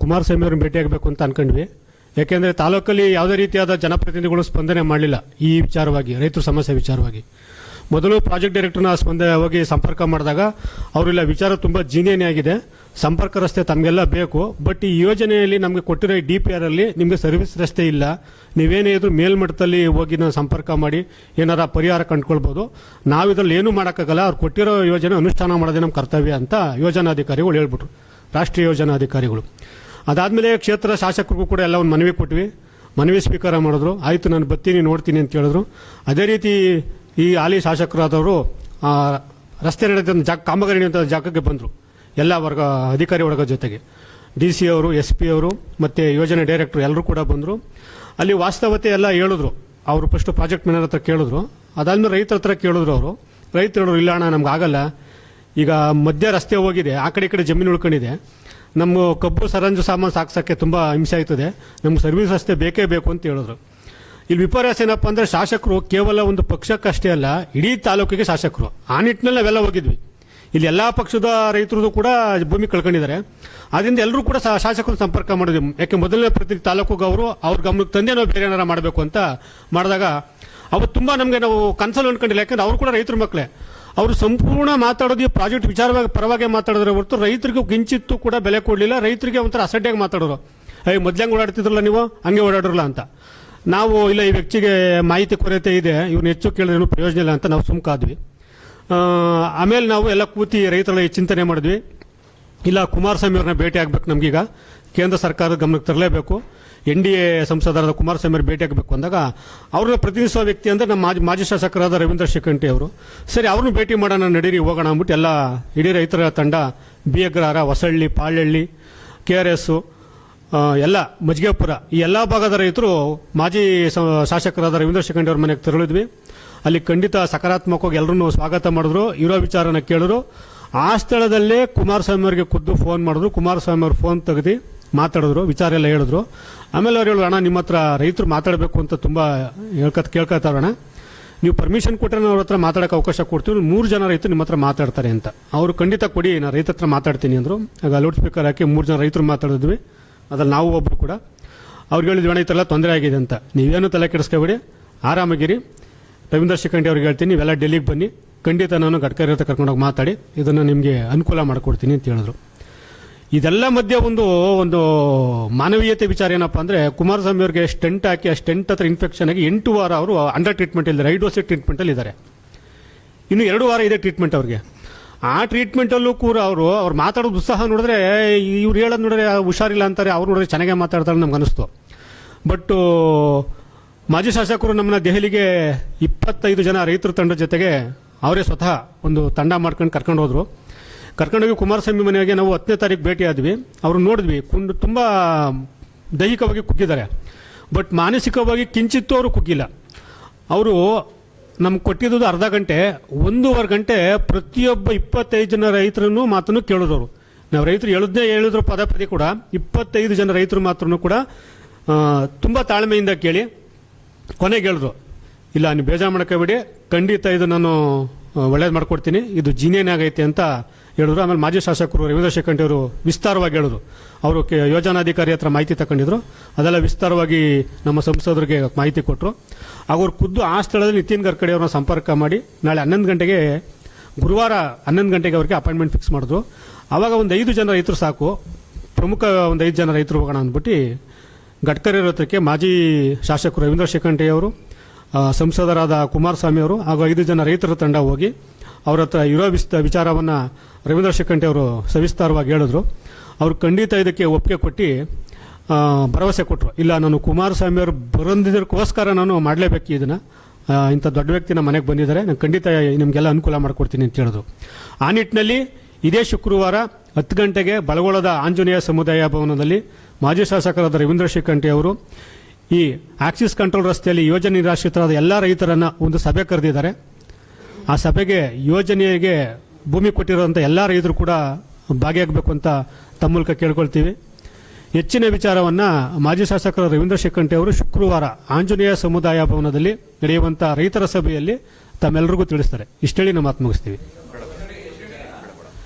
ಕುಮಾರಸ್ವಾಮಿ ಅವ್ರನ್ನ ಭೇಟಿಯಾಗಬೇಕು ಅಂತ ಅನ್ಕೊಂಡ್ವಿ. ಯಾಕೆಂದ್ರೆ ತಾಲೂಕಲ್ಲಿ ಯಾವುದೇ ರೀತಿಯಾದ ಜನಪ್ರತಿನಿಧಿಗಳು ಸ್ಪಂದನೆ ಮಾಡಲಿಲ್ಲ ಈ ವಿಚಾರವಾಗಿ, ರೈತರ ಸಮಸ್ಯೆ ವಿಚಾರವಾಗಿ. ಮೊದಲು ಪ್ರಾಜೆಕ್ಟ್ ಡೈರೆಕ್ಟರ್ನ ಸ್ಪಂದ, ಹೋಗಿ ಸಂಪರ್ಕ ಮಾಡಿದಾಗ ಅವರೆಲ್ಲ ವಿಚಾರ ತುಂಬ ಜೀನೇನೇ ಆಗಿದೆ. ಸಂಪರ್ಕ ರಸ್ತೆ ತಮಗೆಲ್ಲ ಬೇಕು, ಬಟ್ ಈ ಯೋಜನೆಯಲ್ಲಿ ನಮಗೆ ಕೊಟ್ಟಿರೋ ಡಿ ಪಿ ಆರಲ್ಲಿ ನಿಮಗೆ ಸರ್ವಿಸ್ ರಸ್ತೆ ಇಲ್ಲ. ನೀವೇನೇ ಇದ್ರು ಮೇಲ್ಮಟ್ಟದಲ್ಲಿ ಹೋಗಿ ನಾವು ಸಂಪರ್ಕ ಮಾಡಿ, ಏನಾರ ಪರಿಹಾರ ಕಂಡುಕೊಳ್ಬೋದು. ನಾವು ಇದರಲ್ಲಿ ಏನೂ ಮಾಡೋಕ್ಕಾಗಲ್ಲ, ಅವ್ರು ಕೊಟ್ಟಿರೋ ಯೋಜನೆ ಅನುಷ್ಠಾನ ಮಾಡೋದೇ ನಮ್ಮ ಕರ್ತವ್ಯ ಅಂತ ಯೋಜನಾಧಿಕಾರಿಗಳು ಹೇಳ್ಬಿಟ್ರು. ರಾಷ್ಟ್ರೀಯ ಯೋಜನಾ ಅಧಿಕಾರಿಗಳು ಅದಾದಮೇಲೆ ಕ್ಷೇತ್ರ ಶಾಸಕರಿಗೂ ಕೂಡ ಎಲ್ಲ ಒಂದು ಮನವಿ ಕೊಟ್ವಿ. ಮನವಿ ಸ್ವೀಕಾರ ಮಾಡಿದ್ರು. ಆಯಿತು, ನಾನು ಬರ್ತೀನಿ, ನೋಡ್ತೀನಿ ಅಂತ ಹೇಳಿದ್ರು. ಅದೇ ರೀತಿ ಈ ಹಾಲಿ ಶಾಸಕರಾದವರು ರಸ್ತೆ ನಡೆದಂಥ ಜಾಗ, ಕಾಮಗಾರಿ ನಡೆದ ಜಾಗಕ್ಕೆ ಬಂದರು. ಎಲ್ಲ ವರ್ಗ, ಅಧಿಕಾರಿ ವರ್ಗ ಜೊತೆಗೆ. ಡಿ ಸಿ ಅವರು, ಎಸ್ ಪಿ ಅವರು, ಮತ್ತು ಯೋಜನೆ ಡೈರೆಕ್ಟ್ರು ಎಲ್ಲರೂ ಕೂಡ ಬಂದರು. ಅಲ್ಲಿ ವಾಸ್ತವತೆ ಎಲ್ಲ ಹೇಳಿದ್ರು. ಅವರು ಫಸ್ಟು ಪ್ರಾಜೆಕ್ಟ್ ಮ್ಯಾನೇಜರ್ ಹತ್ರ ಕೇಳಿದ್ರು. ಅದಾದಮೇಲೆ ರೈತರ ಹತ್ರ ಕೇಳಿದ್ರು ಅವರು. ರೈತರು ಹೇಳಿದ್ರು ಇಲ್ಲ ಅಣ್ಣ, ನಮ್ಗೆ ಆಗಲ್ಲ. ಈಗ ಮಧ್ಯ ರಸ್ತೆ ಹೋಗಿದೆ, ಆ ಕಡೆ ಈ ಕಡೆ ಜಮೀನು ಉಳ್ಕೊಂಡಿದೆ. ನಮ್ಮ ಕಬ್ಬು ಸರಂಜು ಸಾಮಾನು ಸಾಕ್ಸೋಕ್ಕೆ ತುಂಬ ಹಿಂಸೆ ಆಯ್ತದೆ. ನಮ್ಗೆ ಸರ್ವಿಸ್ ರಸ್ತೆ ಬೇಕೇ ಬೇಕು ಅಂತ ಹೇಳಿದ್ರು. ಇಲ್ಲಿ ವಿಪರ್ಯಾಸ ಏನಪ್ಪ ಅಂದರೆ ಶಾಸಕರು ಕೇವಲ ಒಂದು ಪಕ್ಷಕ್ಕಷ್ಟೇ ಅಲ್ಲ, ಇಡೀ ತಾಲೂಕಿಗೆ ಶಾಸಕರು. ಆ ನಿಟ್ಟಿನಲ್ಲಿ ನಾವೆಲ್ಲ ಹೋಗಿದ್ವಿ. ಇಲ್ಲಿ ಎಲ್ಲ ಪಕ್ಷದ ರೈತರು ಕೂಡ ಭೂಮಿ ಕಳ್ಕೊಂಡಿದ್ದಾರೆ. ಅದರಿಂದ ಎಲ್ಲರೂ ಕೂಡ ಶಾಸಕರು ಸಂಪರ್ಕ ಮಾಡಿದ್ವಿ ಯಾಕೆ ಮೊದಲನೇ ಪ್ರತಿ ತಾಲೂಕಿಗೆ ಅವರು ಅವ್ರ ಗಮನಕ್ಕೆ ತಂದೆ ನಾವು ಬೇರೆ ಏನಾರ ಮಾಡಬೇಕು ಅಂತ ಮಾಡಿದಾಗ ಅವತ್ತು ತುಂಬ ನಮಗೆ ನಾವು ಕನ್ಸಲ್ ಅನ್ಕೊಂಡಿಲ್ಲ. ಯಾಕಂದ್ರೆ ಅವರು ಕೂಡ ರೈತರ ಮಕ್ಕಳೇ ಅವರು ಸಂಪೂರ್ಣ ಮಾತಾಡೋದು ಈ ಪ್ರಾಜೆಕ್ಟ್ ವಿಚಾರವಾಗಿ ಪರವಾಗಿ ಮಾತಾಡಿದ್ರೆ ಹೊರತು ರೈತರಿಗೂ ಕಿಂಚಿತ್ತು ಕೂಡ ಬೆಲೆ ಕೊಡಲಿಲ್ಲ. ರೈತರಿಗೆ ಒಂಥರ ಅಸಡ್ಡೆಯಾಗಿ ಮಾತಾಡೋರು. ಅಯ್ಯ ಮೊದ್ಲಂಗೆ ಓಡಾಡ್ತಿದ್ರಲ್ಲ ನೀವು? ಹಂಗೆ ಓಡಾಡ್ರಲ್ಲ ಅಂತ. ನಾವು ಇಲ್ಲ ಈ ವ್ಯಕ್ತಿಗೆ ಮಾಹಿತಿ ಕೊರತೆ ಇದೆ. ಇವ್ನ ಹೆಚ್ಚು ಕೇಳಿದ್ರೆ ಪ್ರಯೋಜನ ಇಲ್ಲ ಅಂತ ನಾವು ಸುಮ್ಕಾದ್ವಿ. ಆಮೇಲೆ ನಾವು ಎಲ್ಲ ಕೂತಿ ರೈತರ ಚಿಂತನೆ ಮಾಡಿದ್ವಿ. ಇಲ್ಲ ಕುಮಾರಸ್ವಾಮಿ ಅವ್ರನ್ನ ಭೇಟಿ ಆಗ್ಬೇಕು ನಮಗೀಗ. ಕೇಂದ್ರ ಸರ್ಕಾರದ ಗಮನಕ್ಕೆ ತರಲೇಬೇಕು. ಎನ್ ಡಿ ಎ ಸಂಸದರಾದ ಕುಮಾರಸ್ವಾಮಿ ಅವ್ರ ಭೇಟಿ ಆಗಬೇಕು ಅಂದಾಗ, ಅವ್ರನ್ನ ಪ್ರತಿನಿಧಿಸುವ ವ್ಯಕ್ತಿ ಅಂದ್ರೆ ನಮ್ಮ ಮಾಜಿ ಮಾಜಿ ಶಾಸಕರಾದ ರವೀಂದ್ರ ಶಿಖಂಟಿ ಅವರು. ಸರಿ, ಅವ್ರನ್ನ ಭೇಟಿ ಮಾಡೋಣ, ನಡೀರಿ, ಹೋಗೋಣ ಅಂದ್ಬಿಟ್ಟು ಎಲ್ಲ ಇಡೀ ರೈತರ ತಂಡ B Agrahara Hosahalli Palahalli K R S ಎಲ್ಲ ಮಜ್ಗೇಪುರ ಈ ಎಲ್ಲ ಭಾಗದ ರೈತರು ಮಾಜಿ ಶಾಸಕರಾದ ರವೀಂದ್ರ ಶಿಖಂಡಿ ಅವ್ರ ಮನೆಗೆ ತೆರಳಿದ್ವಿ. ಅಲ್ಲಿ ಖಂಡಿತ ಸಕಾರಾತ್ಮಕವಾಗಿ ಎಲ್ಲರೂ ಸ್ವಾಗತ ಮಾಡಿದ್ರು. ಇರೋ ವಿಚಾರನ ಕೇಳಿದ್ರು. ಆ ಸ್ಥಳದಲ್ಲೇ ಕುಮಾರಸ್ವಾಮಿ ಅವರಿಗೆ ಖುದ್ದು ಫೋನ್ ಮಾಡಿದ್ರು. ಕುಮಾರಸ್ವಾಮಿ ಅವರು ಫೋನ್ ತೆಗೆದು ಮಾತಾಡಿದ್ರು, ವಿಚಾರ ಎಲ್ಲ ಹೇಳಿದ್ರು. ಆಮೇಲೆ ಅವ್ರು ಹೇಳೋಣ ಅಣ್ಣ, ನಿಮ್ಮ ಹತ್ರ ರೈತರು ಮಾತಾಡಬೇಕು ಅಂತ ತುಂಬ ಹೇಳ್ಕತ್ ಕೇಳ್ಕೊತಾರಣ ನೀವು ಪರ್ಮಿಷನ್ ಕೊಟ್ಟರೆ ಅವ್ರ ಹತ್ರ ಮಾತಾಡೋಕೆ ಅವಕಾಶ ಕೊಡ್ತೀವಿ ಮೂರು ಜನ ರೈತರು ನಿಮ್ಮ ಹತ್ರ ಮಾತಾಡ್ತಾರೆ ಅಂತ. ಅವರು ಖಂಡಿತ ಕೊಡಿ, ನಾನು ರೈತ ಹತ್ರ ಮಾತಾಡ್ತೀನಿ ಅಂದರು. ಆಗ ಲೌಡ್ ಸ್ಪೀಕರ್ ಹಾಕಿ ಮೂರು ಜನ ರೈತರು ಮಾತಾಡಿದ್ವಿ. ಅದ್ರಲ್ಲಿ ನಾವು ಒಬ್ಬರು ಕೂಡ. ಅವ್ರಿಗೆ ಹೇಳಿದ್ವಿ ಅಣ್ಣ, ಈ ಥರ ತೊಂದರೆ ಆಗಿದೆ ಅಂತ. ನೀವೇನು ತಲೆ ಕೆಡಿಸ್ಕೋಬೇಡಿ. ಆರಾಮಾಗಿರಿ. ರವೀಂದ್ರ ಶಿಖಂಡಿ ಅವ್ರಿಗೆ ಹೇಳ್ತೀನಿ ನೀವೆಲ್ಲ ಡೆಲ್ಲಿಗೆ ಬನ್ನಿ. ಖಂಡಿತ ನಾನು ಗಡ್ಕರಿ ಹತ್ರ ಕರ್ಕೊಂಡೋಗಿ ಮಾತಾಡಿ. ಇದನ್ನು ನಿಮಗೆ ಅನುಕೂಲ ಮಾಡಿಕೊಡ್ತೀನಿ ಅಂತ ಹೇಳಿದ್ರು. ಇದೆಲ್ಲ ಮಧ್ಯೆ ಒಂದು ಒಂದು ಮಾನವೀಯತೆ ವಿಚಾರ ಏನಪ್ಪ ಅಂದರೆ, ಕುಮಾರಸ್ವಾಮಿ ಅವರಿಗೆ ಸ್ಟೆಂಟ್ ಹಾಕಿ, ಆ ಸ್ಟೆಂಟ್ ಹತ್ರ ಇನ್ಫೆಕ್ಷನ್ ಆಗಿ ಎಂಟು ವಾರ ಅವರು ಅಂಡರ್ ಟ್ರೀಟ್ಮೆಂಟ್ ಇದ್ದಾರೆ. ಐಡೋಸಿ ಟ್ರೀಟ್ಮೆಂಟಲ್ಲಿ ಇದ್ದಾರೆ. ಇನ್ನು ಎರಡು ವಾರ ಇದೆ ಟ್ರೀಟ್ಮೆಂಟ್ ಅವ್ರಿಗೆ. ಆ ಟ್ರೀಟ್ಮೆಂಟಲ್ಲೂ ಕೂಡ ಅವರು, ಅವ್ರು ಮಾತಾಡೋದು ಉತ್ಸಾಹ ನೋಡಿದ್ರೆ, ಇವ್ರು ಹೇಳೋದು ನೋಡಿದ್ರೆ, ಹುಷಾರಿಲ್ಲ ಅಂತಾರೆ. ಅವ್ರು ನೋಡಿದ್ರೆ ಚೆನ್ನಾಗೇ ಮಾತಾಡ್ತಾರೆ ನಮ್ಗೆ ಅನಿಸ್ತು. ಬಟ್ ಮಾಜಿ ಶಾಸಕರು ನಮ್ಮನ್ನ ದೆಹಲಿಗೆ ಇಪ್ಪತ್ತೈದು ಜನ ರೈತರ ತಂಡದ ಜೊತೆಗೆ ಅವರೇ ಸ್ವತಃ ಒಂದು ತಂಡ ಮಾಡ್ಕೊಂಡು ಕರ್ಕೊಂಡು ಹೋದರು. ಕರ್ಕೊಂಡೋಗಿ ಕುಮಾರಸ್ವಾಮಿ ಮನೆಗೆ ನಾವು ಹತ್ತನೇ ತಾರೀಕು ಭೇಟಿ ಆದ್ವಿ. ಅವರು ನೋಡಿದ್ವಿ, ಕುಂಡು ತುಂಬ ದೈಹಿಕವಾಗಿ ಕುಗ್ಗಿದ್ದಾರೆ. ಬಟ್ ಮಾನಸಿಕವಾಗಿ ಕಿಂಚಿತ್ತೂ ಅವರು ಕುಗ್ಗಿಲ್ಲ. ಅವರು ನಮ್ಗೆ ಕೊಟ್ಟಿದ್ದು ಅರ್ಧ ಗಂಟೆ, ಒಂದೂವರೆ ಗಂಟೆ ಪ್ರತಿಯೊಬ್ಬ ಇಪ್ಪತ್ತೈದು ಜನ ರೈತರನ್ನು ಮಾತನ್ನು ಕೇಳಿದವರು. ನಾವು ರೈತರು ಹೇಳದ್ನೇ ಹೇಳಿದ್ರು ಪದ ಪದೇ ಕೂಡ, ಇಪ್ಪತ್ತೈದು ಜನ ರೈತರು ಮಾತ್ರ ಕೂಡ ತುಂಬಾ ತಾಳ್ಮೆಯಿಂದ ಕೇಳಿ ಕೊನೆಗೆ ಹೇಳಿದ್ರು ಇಲ್ಲ, ನೀವು ಬೇಜಾರು ಮಾಡ್ಕೋಬೇಡಿ ಖಂಡಿತ ಇದು ನಾನು ಒಳ್ಳೇದು ಮಾಡ್ಕೊಡ್ತೀನಿ. ಇದು ಜೀನೇನೇ ಆಗೈತೆ ಅಂತ ಹೇಳಿದ್ರು. ಆಮೇಲೆ ಮಾಜಿ ಶಾಸಕರು ರವೀಂದ್ರ ಶೇಖಂಡಿ ಅವರು ವಿಸ್ತಾರವಾಗಿ ಹೇಳಿದ್ರು. ಅವರು ಕೆ- ಯೋಜನಾಧಿಕಾರಿ ಹತ್ರ ಮಾಹಿತಿ ತಗೊಂಡಿದ್ರು ಅದೆಲ್ಲ ವಿಸ್ತಾರವಾಗಿ ನಮ್ಮ ಸಂಸದರಿಗೆ ಮಾಹಿತಿ ಕೊಟ್ಟರು ಅವರು ಖುದ್ದು ಆ ಸ್ಥಳದಲ್ಲಿ ನಿತಿನ್ ಗಡ್ಕರಿ ಅವ್ರನ್ನ ಸಂಪರ್ಕ ಮಾಡಿ ನಾಳೆ ಹನ್ನೊಂದು ಗಂಟೆಗೆ, ಗುರುವಾರ ಹನ್ನೊಂದು ಗಂಟೆಗೆ ಅವರಿಗೆ ಅಪಾಯಿಂಟ್ಮೆಂಟ್ ಫಿಕ್ಸ್ ಮಾಡಿದ್ರು. ಆವಾಗ ಒಂದು ಐದು ಜನ ರೈತರು ಸಾಕು. ಪ್ರಮುಖ ಒಂದು ಐದು ಜನ ರೈತರು ಹೋಗೋಣ ಅಂದ್ಬಿಟ್ಟು ಗಡ್ಕರಿ ವೃತ್ತಕ್ಕೆ ಮಾಜಿ ಶಾಸಕರು ರವೀಂದ್ರ ಅವರು ಸಂಸದರಾದ ಕುಮಾರಸ್ವಾಮಿ ಅವರು ಹಾಗೂ ಐದು ಜನ ರೈತರ ತಂಡ ಹೋಗಿ ಅವರ ಹತ್ರ ಇರೋ ವಿಸ್ತ ವಿಚಾರವನ್ನು ರವೀಂದ್ರ ಅವರು ಸವಿಸ್ತಾರವಾಗಿ ಹೇಳಿದ್ರು. ಅವರು ಖಂಡಿತ ಇದಕ್ಕೆ ಒಪ್ಪಿಗೆ ಕೊಟ್ಟು ಭರವಸೆ ಕೊಟ್ಟರು ಇಲ್ಲ, ನಾನು ಕುಮಾರಸ್ವಾಮಿ ಅವರು ಬರೋದಕ್ಕೋಸ್ಕರ ನಾನು ಮಾಡಲೇಬೇಕು ಇದನ್ನು ಇಂಥ ದೊಡ್ಡ ವ್ಯಕ್ತಿ ನಮ್ಮ ಮನೆಗೆ ಬಂದಿದ್ದಾರೆ. ನಾನು ಖಂಡಿತ ನಿಮಗೆಲ್ಲ ಅನುಕೂಲ ಮಾಡಿಕೊಡ್ತೀನಿ ಅಂತ ಹೇಳಿದ್ರು. ಆ ನಿಟ್ಟಿನಲ್ಲಿ ಇದೇ ಶುಕ್ರವಾರ ಹತ್ತು ಗಂಟೆಗೆ ಬಳಗೋಳದ ಆಂಜನೇಯ ಸಮುದಾಯ ಭವನದಲ್ಲಿ ಮಾಜಿ ಶಾಸಕರಾದ ರವೀಂದ್ರ ಶ್ರೀಕಂಠಿ ಅವರು ಈ ಆಕ್ಸಿಸ್ ಕಂಟ್ರೋಲ್ ರಸ್ತೆಯಲ್ಲಿ ಯೋಜನೆ ನಿರಾಶ್ರಿತರಾದ ಎಲ್ಲ ರೈತರನ್ನು ಒಂದು ಸಭೆ ಕರೆದಿದ್ದಾರೆ. ಆ ಸಭೆಗೆ ಯೋಜನೆಗೆ ಭೂಮಿ ಕೊಟ್ಟಿರುವಂಥ ಎಲ್ಲ ರೈತರು ಕೂಡ ಭಾಗಿಯಾಗಬೇಕು ಅಂತ ತಮ್ಮ ಮೂಲಕ ಕೇಳ್ಕೊಳ್ತೀವಿ. ಹೆಚ್ಚಿನ ವಿಚಾರವನ್ನು ಮಾಜಿ ಶಾಸಕರ ರವೀಂದ್ರ ಶಿಖಂಟಿ ಅವರು ಶುಕ್ರವಾರ ಆಂಜನೇಯ ಸಮುದಾಯ ಭವನದಲ್ಲಿ ನಡೆಯುವಂಥ ರೈತರ ಸಭೆಯಲ್ಲಿ ತಮ್ಮೆಲ್ಲರಿಗೂ ತಿಳಿಸ್ತಾರೆ. ಇಷ್ಟೇಳಿ ನಮ್ಮ ಮಾತು ಮುಗಿಸ್ತೀವಿ.